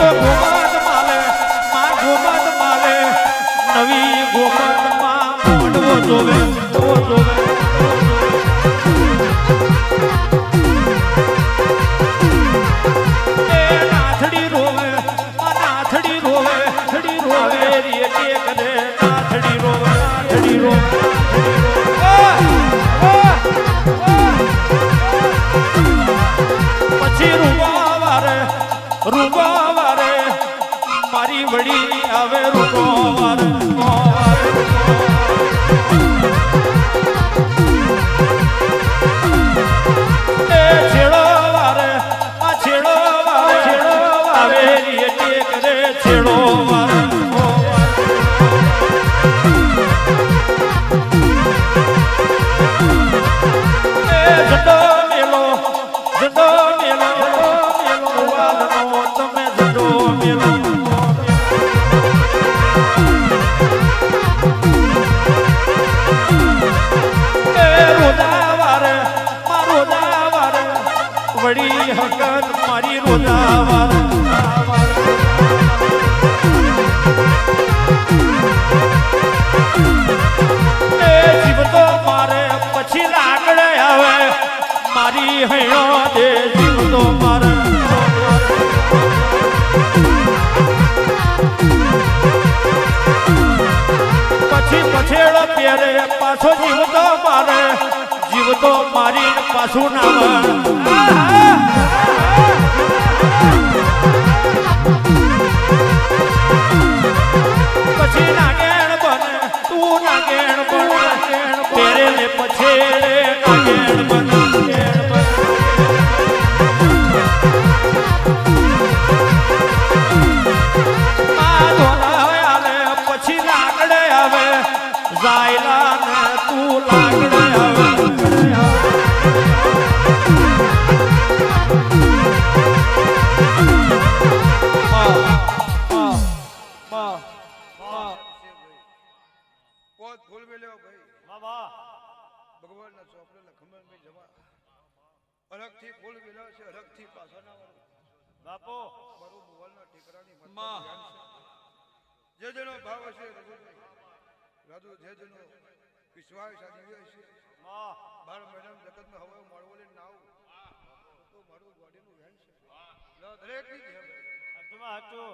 ઓ ગોમાત માલે માં ગોમાત માલે નવી ગોમાતમાં મોડવો જોવે તો જોવે. મારી વડી આવે રૂબો વડી હકત મારી રોદા જીવતો મારે પછી લાકડે આવે મારી હૈણો દે જીવતો મારે. પછી પછેડો પહેરે પાછો જીવતો મારે. જીવતો મારી પાછું ના તું ને પછેડે નાગેણ બને નાગેણ બને. આ ધોળા આલે પછી લાકડે આવે જાયલા અલગથી ફૂલ છે અલગથી પાછા ના વળો. બાપુ. મારું ભગવાનના ઠેકરાની મત જે જેનો ભાવ હશે રઘુભાઈ રાજુ જે જેનો વિશ્વાસ આ દિવ્ય હશે માં. બાર મહિના જગતનો હવે મળવો લઈને ના આવું. તો મારું બોડીનું વેન છે. દરેકની છે ભાઈ. હાચુમાં હાચું!